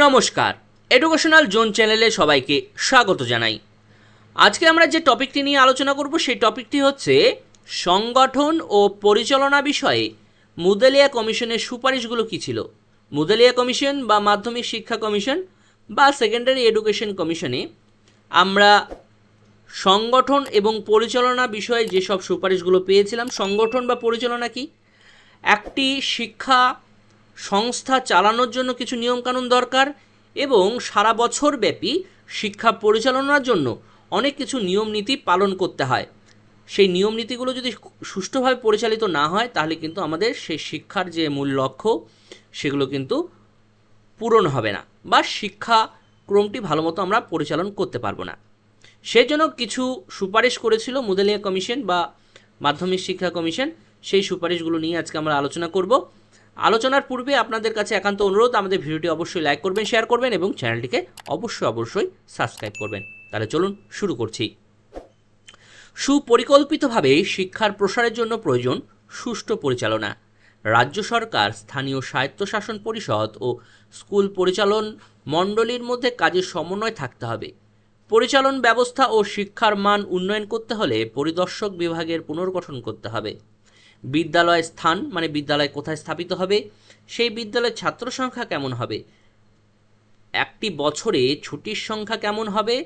নমস্কার। Educational zone চ্যানেলে সবাইকে স্বাগত জানাই। আজকে আমরা যে টপিকটি নিয়ে আলোচনা করব, সেই টপিকটি হচ্ছে সংগঠন ও পরিচালনা বিষয়ে মুদালিয়া কমিশনের সুপারিশগুলো কী ছিল? মুদালিয়া কমিশন বা মাধ্যমিক শিক্ষা কমিশন বা সেকেন্ডারি এডুকেশন কমিশনে আমরা সংগঠন এবং পরিচালনা বিষয়ে যেসব সুপারিশগুলো পেয়েছিলাম, সংগঠন বা পরিচালনা কি? একটি শিক্ষা সংস্থা চালানোর জন্য কিছু নিয়মকানুন দরকার এবং সারা বছর ব্যাপী শিক্ষা পরিচালনার জন্য অনেক কিছু নিয়ম নীতি পালন করতে হয়। সেই নিয়ম নীতিগুলো যদি সুষ্ঠুভাবে পরিচালিত না হয়, তাহলে কিন্তু আমাদের সেই শিক্ষার যে মূল লক্ষ্য, সেগুলো কিন্তু পূরণ হবে না বা শিক্ষা ক্রমটি ভালো মতো আমরা পরিচালন করতে পারব না। সেই জন্য কিছু সুপারিশ করেছিল মুদালিয়া কমিশন বা মাধ্যমিক শিক্ষা কমিশন। সেই সুপারিশগুলো নিয়ে আজকে আমরা আলোচনা করব। আলোচনার পূর্বে আপনাদের কাছে একান্ত অনুরোধ, আমাদের ভিডিওটি অবশ্যই লাইক করবেন শেয়ার করবেন এবং চ্যানেলটিকে অবশ্যই অবশ্যই সাবস্ক্রাইব করবেন। তাহলে চলুন শুরু করছি। সুপরিকল্পিতভাবে শিক্ষার প্রসারের জন্য প্রয়োজন সুষ্ঠু পরিচালনা। রাজ্য সরকার, স্থানীয় স্বায়ত্তশাসন পরিষদ ও স্কুল পরিচালন মণ্ডলীর মধ্যে কাজের সমন্বয় থাকতে হবে। পরিচালন ব্যবস্থা ও শিক্ষার মান উন্নয়ন করতে হলে পরিদর্শক বিভাগের পুনর্গঠন করতে হবে। বিদ্যালয়ের স্থান মানে বিদ্যালয় কোথায় স্থাপিত হবে, সেই বিদ্যালয়ের ছাত্র সংখ্যা কেমন হবে? একটি বছরে ছুটির সংখ্যা কেমন হবে?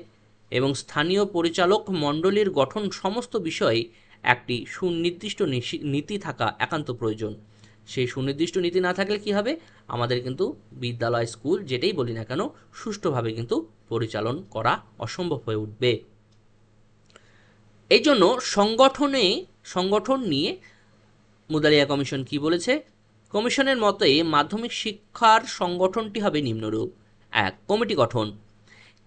এবং স্থানীয় পরিচালক মণ্ডলীর গঠন সমস্ত বিষয়ে একটি সুনির্দিষ্ট নীতি থাকা একান্ত প্রয়োজন। সেই সুনির্দিষ্ট নীতি না থাকলে কি হবে? আমাদের কিন্তু বিদ্যালয় স্কুল যেটাই বলি না কেন, সুষ্ঠুভাবে কিন্তু পরিচালন করা অসম্ভব হয়ে উঠবে। এই জন্য সংগঠনে, সংগঠন নিয়ে মুদালিয়া কমিশন কি বলেছে? কমিশনের মতে মাধ্যমিক শিক্ষার সংগঠনটি হবে নিম্নরূপ। এক, কমিটি গঠন।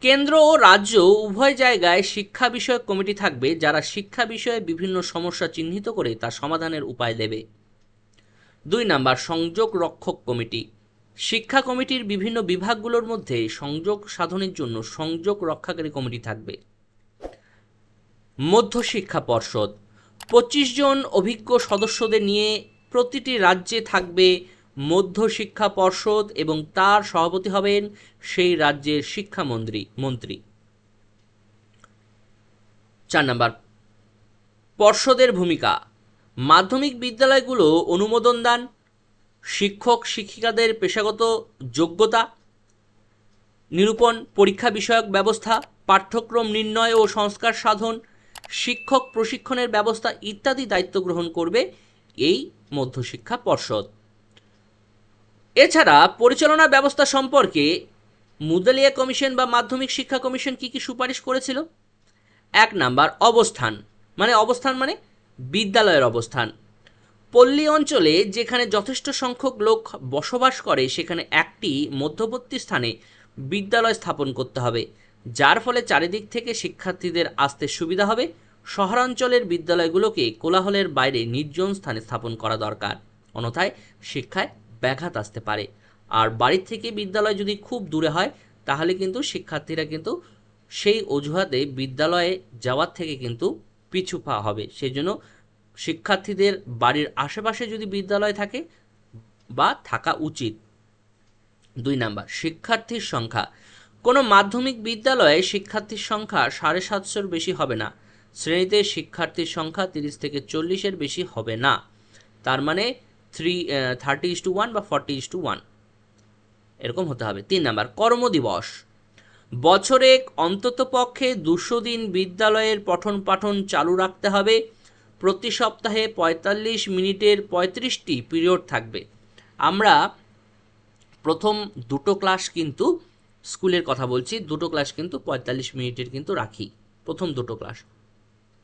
কেন্দ্র ও রাজ্য উভয় জায়গায় শিক্ষা বিষয়ক কমিটি থাকবে যারা শিক্ষা বিষয়ে বিভিন্ন সমস্যা চিহ্নিত করে তা সমাধানের উপায় দেবে। দুই নাম্বার, সংযোগ রক্ষক কমিটি। শিক্ষা কমিটির বিভিন্ন বিভাগগুলোর মধ্যে সংযোগ সাধনের জন্য সংযোগ রক্ষাকারী কমিটি থাকবে। মধ্যশিক্ষা পর্ষদ। পঁচিশ জন অভিজ্ঞ সদস্যদের নিয়ে প্রতিটি রাজ্যে থাকবে মধ্যশিক্ষা পর্ষদ এবং তার সভাপতি হবেন সেই রাজ্যের শিক্ষামন্ত্রী, মন্ত্রী। চার নাম্বার। পর্ষদের ভূমিকা। মাধ্যমিক বিদ্যালয়গুলো অনুমোদন দান, শিক্ষক, শিক্ষিকাদের পেশাগত যোগ্যতা, নিরূপণ পরীক্ষা বিষয়ক ব্যবস্থা, পাঠ্যক্রম নির্ণয় ও সংস্কার সাধন শিক্ষক প্রশিক্ষণের ব্যবস্থা ইত্যাদি দায়িত্ব গ্রহণ করবে এই মধ্যশিক্ষা পর্ষদ। এছাড়া পরিচালনা ব্যবস্থা সম্পর্কে মুদালিয়া কমিশন বা মাধ্যমিক শিক্ষা কমিশন কি কি সুপারিশ করেছিল? এক নাম্বার, অবস্থান। মানে অবস্থান মানে বিদ্যালয়ের অবস্থান। পল্লী অঞ্চলে যেখানে যথেষ্ট সংখ্যক লোক বসবাস করে, সেখানে একটি মধ্যবর্তী স্থানে বিদ্যালয় স্থাপন করতে হবে। যার ফলে চারিদিক থেকে শিক্ষার্থীদের আসতে সুবিধা হবে। শহরাঞ্চলের বিদ্যালয়গুলোকে কোলাহলের বাইরে নির্জন স্থানে স্থাপন করা দরকার। অন্যথায় শিক্ষায় ব্যাঘাত আসতে পারে। আর বাড়ির থেকে বিদ্যালয় যদি খুব দূরে হয়, তাহলে কিন্তু শিক্ষার্থীরা কিন্তু সেই অজুহাতে বিদ্যালয়ে যাওয়ার থেকে কিন্তু পিছু পা হবে। সেই জন্য শিক্ষার্থীদের বাড়ির আশেপাশে যদি বিদ্যালয় থাকে বা থাকা উচিত। দুই নাম্বার, শিক্ষার্থীর সংখ্যা। কোনো মাধ্যমিক বিদ্যালয়ে শিক্ষার্থীর সংখ্যা সাড়ে সাতশোর বেশি হবে না। শ্রেণীতে শিক্ষার্থীর সংখ্যা তিরিশ থেকে চল্লিশের বেশি হবে না। তার মানে three thirty is two one বা ফর্টি ইস টু ওয়ান এরকম হতে হবে। তিন নাম্বার কর্মদিবস বছরে অন্ততপক্ষে দুশো দিন বিদ্যালয়ের পঠন পাঠন চালু রাখতে হবে। প্রতি সপ্তাহে পঁয়তাল্লিশ মিনিটের পঁয়ত্রিশটি পিরিয়ড থাকবে। আমরা প্রথম দুটো ক্লাস কিন্তু স্কুলের কথা বলছি, দুটো ক্লাস কিন্তু পঁয়তাল্লিশ মিনিটের কিন্তু রাখি, প্রথম দুটো ক্লাস।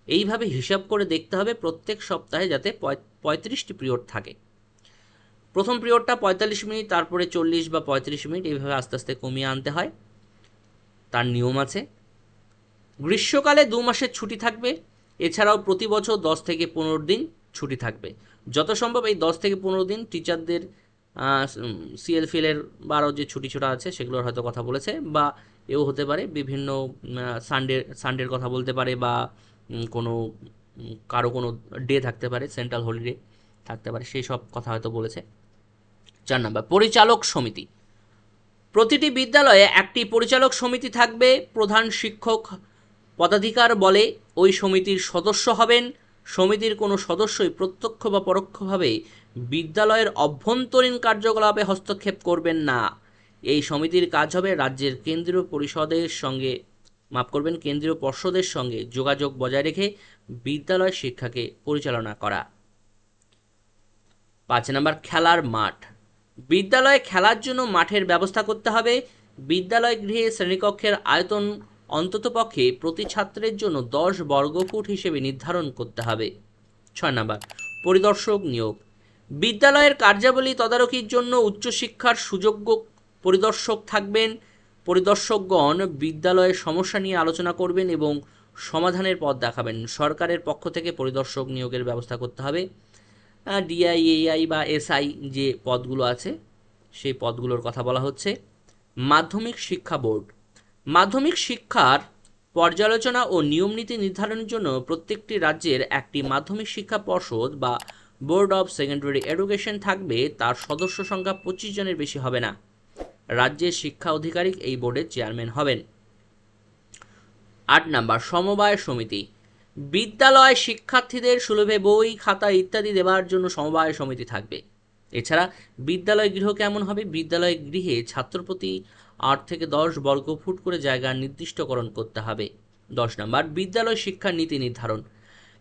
এইভাবে হিসাব করে দেখতে হবে প্রত্যেক সপ্তাহে যাতে পঁয়ত্রিশটি পিরিয়ড থাকে। প্রথম পিরিয়ডটা পঁয়তাল্লিশ মিনিট, তারপরে চল্লিশ বা পঁয়ত্রিশ মিনিট, এইভাবে আস্তে আস্তে কমিয়ে আনতে হয়। তার নিয়ম আছে। গ্রীষ্মকালে দু মাসের ছুটি থাকবে, এছাড়াও প্রতি বছর দশ থেকে পনেরো দিন ছুটি থাকবে। যত সম্ভব এই দশ থেকে পনেরো দিন টিচারদের সিএলফিএলের বা আরও যে ছুটি ছোটা আছে, সেগুলোর হয়তো কথা বলেছে, বা এও হতে পারে, বিভিন্ন সানডে, সানডের কথা বলতে পারে, বা কোনো কারও কোনো ডে থাকতে পারে, সেন্ট্রাল হলিডে থাকতে পারে, সেই সব কথা হয়তো বলেছে। চার নাম্বার, পরিচালক সমিতি। প্রতিটি বিদ্যালয়ে একটি পরিচালক সমিতি থাকবে, প্রধান শিক্ষক পদাধিকার বলে ওই সমিতির সদস্য হবেন সমিতির কোনো সদস্যই প্রত্যক্ষ বা পরোক্ষভাবে বিদ্যালয়ের অভ্যন্তরীণ কার্যকলাপে হস্তক্ষেপ করবেন না। এই সমিতির কাজ হবে রাজ্যের কেন্দ্রীয় পরিষদের সঙ্গে, মাফ করবেন, কেন্দ্রীয় পর্ষদের সঙ্গে যোগাযোগ বজায় রেখে বিদ্যালয় শিক্ষাকে পরিচালনা করা। পাঁচ নম্বর, খেলার মাঠ। বিদ্যালয়ে খেলার জন্য মাঠের ব্যবস্থা করতে হবে। বিদ্যালয় গৃহে শ্রেণীকক্ষের আয়তন অন্ততপক্ষে প্রতি ছাত্রের জন্য দশ বর্গফুট হিসেবে নির্ধারণ করতে হবে। ছয় নম্বর, পরিদর্শক নিয়োগ। বিদ্যালয়ের কার্যাবলী তদারকির জন্য উচ্চশিক্ষার সুযোগ্য পরিদর্শক থাকবেন। পরিদর্শকগণ বিদ্যালয়ের সমস্যা নিয়ে আলোচনা করবেন এবং সমাধানের পথ দেখাবেন। সরকারের পক্ষ থেকে পরিদর্শক নিয়োগের ব্যবস্থা করতে হবে। ডিআইএআই বা এসআই যে পদগুলো আছে, সেই পদগুলোর কথা বলা হচ্ছে। মাধ্যমিক শিক্ষা বোর্ড। মাধ্যমিক শিক্ষার পর্যালোচনা ও নিয়মনীতি নির্ধারণের জন্য প্রত্যেকটি রাজ্যের একটি মাধ্যমিক শিক্ষা পর্ষদ বা বোর্ড অফ সেকেন্ডারি এডুকেশন থাকবে, তার সদস্য সংখ্যা পঁচিশ জনের বেশি হবে না। রাজ্যের শিক্ষা আধিকারিক এই বোর্ডের চেয়ারম্যান হবেন। আট নাম্বার, সমবায় সমিতি। বিদ্যালয় শিক্ষার্থীদের সুলভে বই, খাতা ইত্যাদি দেওয়ার জন্য সমবায় সমিতি থাকবে। এছাড়া বিদ্যালয় গৃহ কেমন হবে? বিদ্যালয় গৃহে ছাত্রপ্রতি আট থেকে দশ বর্গ ফুট করে জায়গা নির্দিষ্টকরণ করতে হবে। দশ নম্বর, বিদ্যালয় শিক্ষার নীতি নির্ধারণ।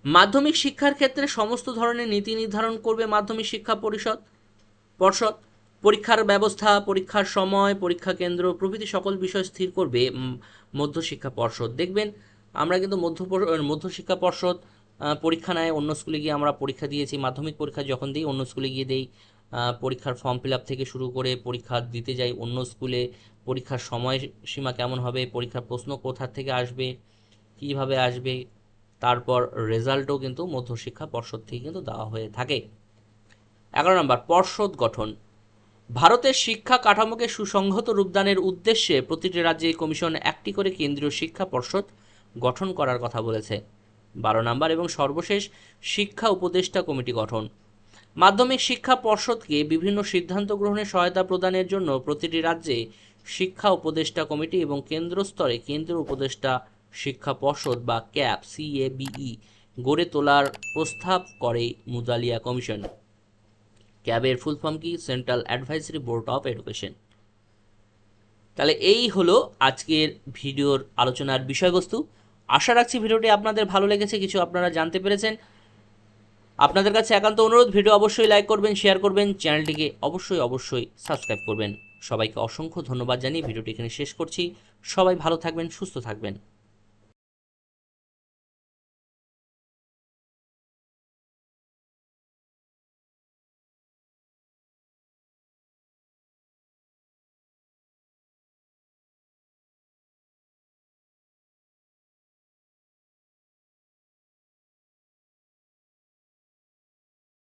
মাধ্যমিক শিক্ষার ক্ষেত্রে সমস্ত ধরনের নীতি নির্ধারণ করবে মাধ্যমিক শিক্ষা পরিষদ, পর্ষদ। পরীক্ষার ব্যবস্থা, পরীক্ষার সময়, পরীক্ষা কেন্দ্র, প্রভৃতি সকল বিষয় স্থির করবে মধ্যশিক্ষা পর্ষদ। দেখবেন, আমরা কিন্তু মধ্য মধ্যশিক্ষা পর্ষদ পরীক্ষা নেয়, অন্য স্কুলে গিয়ে আমরা পরীক্ষা দিয়েছি, মাধ্যমিক পরীক্ষা যখন দিই, অন্য স্কুলে গিয়ে দেই। পরীক্ষার ফর্ম ফিল আপ থেকে শুরু করে পরীক্ষা দিতে যাই অন্য স্কুলে পরীক্ষার সময় সীমা কেমন হবে? পরীক্ষার প্রশ্ন কোথা থেকে আসবে? কীভাবে আসবে? তারপর রেজাল্টও কিন্তু মধ্যশিক্ষা পর্ষদ থেকে কিন্তু দেওয়া হয়ে থাকে। এগারো নম্বর, পর্ষদ গঠন। ভারতের শিক্ষা কাঠামোকে সুসংহত রূপদানের উদ্দেশ্যে প্রতিটি রাজ্যে কমিশন একটি করে কেন্দ্রীয় শিক্ষা পর্ষদ গঠন করার কথা বলেছে। বারো নম্বর এবং সর্বশেষ শিক্ষা উপদেষ্টা কমিটি গঠন। মাধ্যমিক শিক্ষা পর্ষদকে বিভিন্ন সিদ্ধান্ত গ্রহণে সহায়তা প্রদানের জন্য প্রতিটি রাজ্যে শিক্ষা উপদেষ্টা কমিটি এবং কেন্দ্র স্তরে কেন্দ্রীয় উপদেষ্টা শিক্ষা পর্ষদ বা ক্যাপ, সিএবিই, গড়ে তোলার প্রস্তাব করে মুদালিয়া কমিশন। ক্যাবের ফুল ফর্ম কি? Central advisory board of education. তাহলে এই হলো আজকের ভিডিওর আলোচনার বিষয়বস্তু। আশা রাখছি ভিডিওটি আপনাদের ভালো লেগেছে, কিছু আপনারা জানতে পেরেছেন। আপনাদের কাছে একান্ত অনুরোধ, ভিডিও অবশ্যই লাইক করবেন শেয়ার করবেন, চ্যানেলটিকে অবশ্যই অবশ্যই সাবস্ক্রাইব করবেন। সবাইকে অসংখ্য ধন্যবাদ জানিয়ে ভিডিওটি এখানে শেষ করছি। সবাই ভালো থাকবেন, সুস্থ থাকবেন।